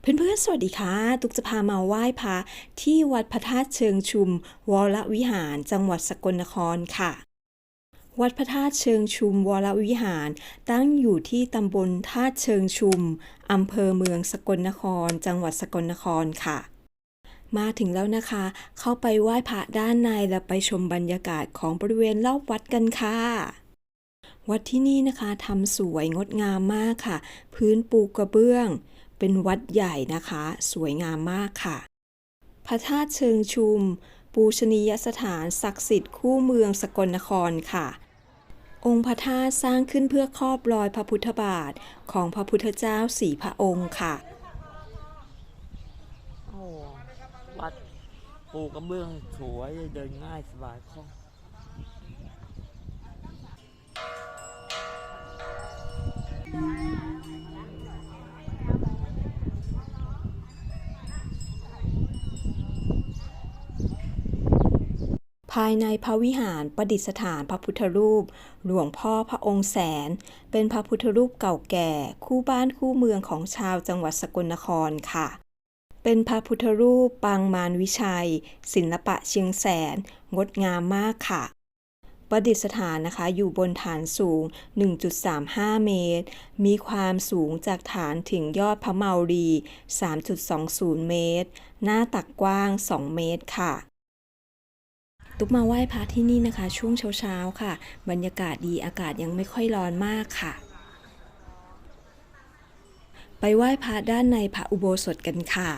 เพื่อนๆ สวัสดีค่ะ ตุกจะพามาไหว้พระที่วัดพระธาตุเชิงชุม วรวิหาร จังหวัดสกลนครค่ะ วัดพระธาตุเชิงชุม วรวิหาร ตั้งอยู่ที่ตำบลธาตุเชิงชุม อำเภอเมืองสกลนคร จังหวัดสกลนครค่ะ มาถึงแล้วนะคะ เข้าไปไหว้พระด้านในและไปชมบรรยากาศของบริเวณรอบวัดกันค่ะวัดที่นี่นะคะทำสวยงดงามมากค่ะ พื้นปูกระเบื้อง เป็นวัดใหญ่นะคะ สวยงามมากค่ะ พระธาตุเชิงชุม ปูชนียสถานศักดิ์สิทธิ์คู่เมืองสกลนครค่ะ องค์พระธาตุสร้างขึ้นเพื่อครอบรอยพระพุทธบาทของพระพุทธเจ้าสี่พระองค์ค่ะโอ้วัดปูกระเบื้องสวยเดินง่ายสบายคล่อง ภายในพระวิหารประดิษฐานพระพุทธรูป หลวงพ่อพระองค์แสน เป็นพระพุทธรูปเก่าแก่ คู่บ้านคู่เมืองของชาวจังหวัดสกลนครค่ะ เป็นพระพุทธรูปปางมารวิชัย ศิลปะเชียงแสน งดงามมากค่ะ ประดิษฐานนะคะอยู่บนฐานสูง 1.35 เมตร มีความสูงจากฐานถึงยอดพระเมารี 3.20 เมตร หน้าตักกว้าง 2 เมตรค่ะ ตุกมาไหว้พระที่นี่นะคะ ช่วงเช้าๆค่ะ บรรยากาศดีอากาศยังไม่ค่อยร้อนมากค่ะ ไปไหว้พระด้านในพระอุโบสถกันค่ะ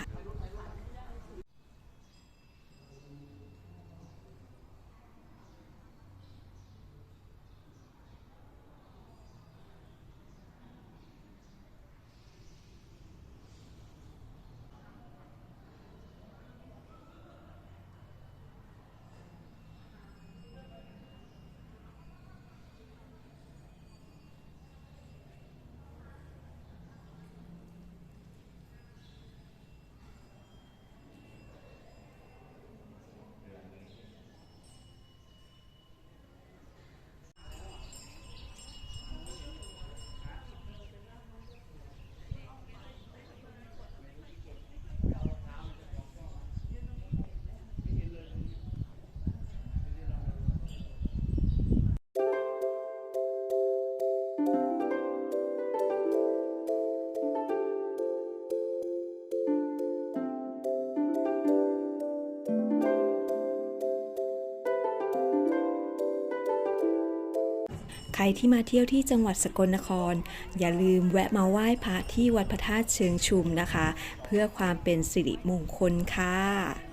ใครที่มาเที่ยวที่จังหวัดสกลนคร อย่าลืมแวะมาไหว้พระที่วัดพระธาตุเชิงชุมนะคะ เพื่อความเป็นสิริมงคลค่ะ